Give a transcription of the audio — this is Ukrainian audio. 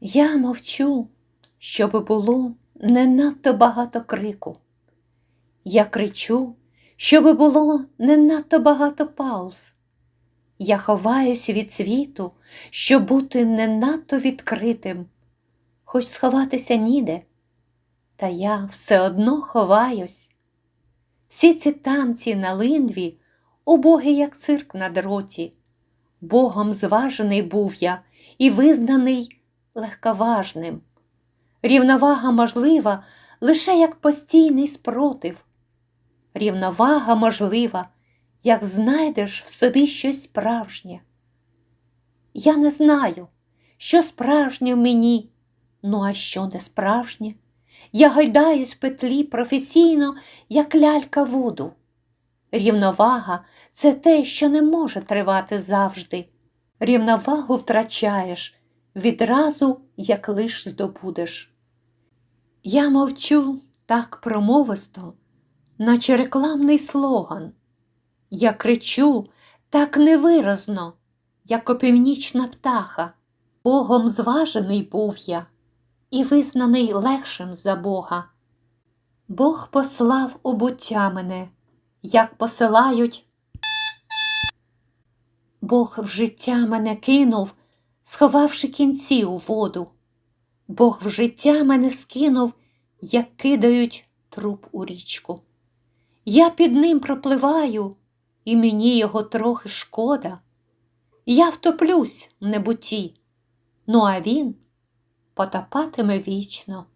Я мовчу, щоб було не надто багато крику. Я кричу, щоб було не надто багато пауз. Я ховаюсь від світу, щоб бути не надто відкритим, хоч сховатися ніде, та я все одно ховаюсь. Всі ці танці на линві, убогий, як цирк на дроті. Богом зважений був я і визнаний легковажним. Рівновага можлива лише як постійний спротив. Рівновага можлива, як знайдеш в собі щось справжнє. Я не знаю, що справжнє в мені, ну а що не справжнє. Я гойдаюсь в петлі професійно, як лялька вуду. Рівновага це те, що не може тривати завжди. Рівновагу втрачаєш відразу, як лиш здобудеш. Я мовчу так промовисто, наче рекламний слоган. Я кричу так невиразно, як опівнічна птаха. Богом зважений був я і визнаний легшим за Бога. Бог послав у мене, як посилають. Бог в життя мене кинув, сховавши кінці у воду. Бог в життя мене скинув, як кидають труп у річку. Я під ним пропливаю, і мені його трохи шкода. Я втоплюсь в небуті, ну а він потопатиме вічно.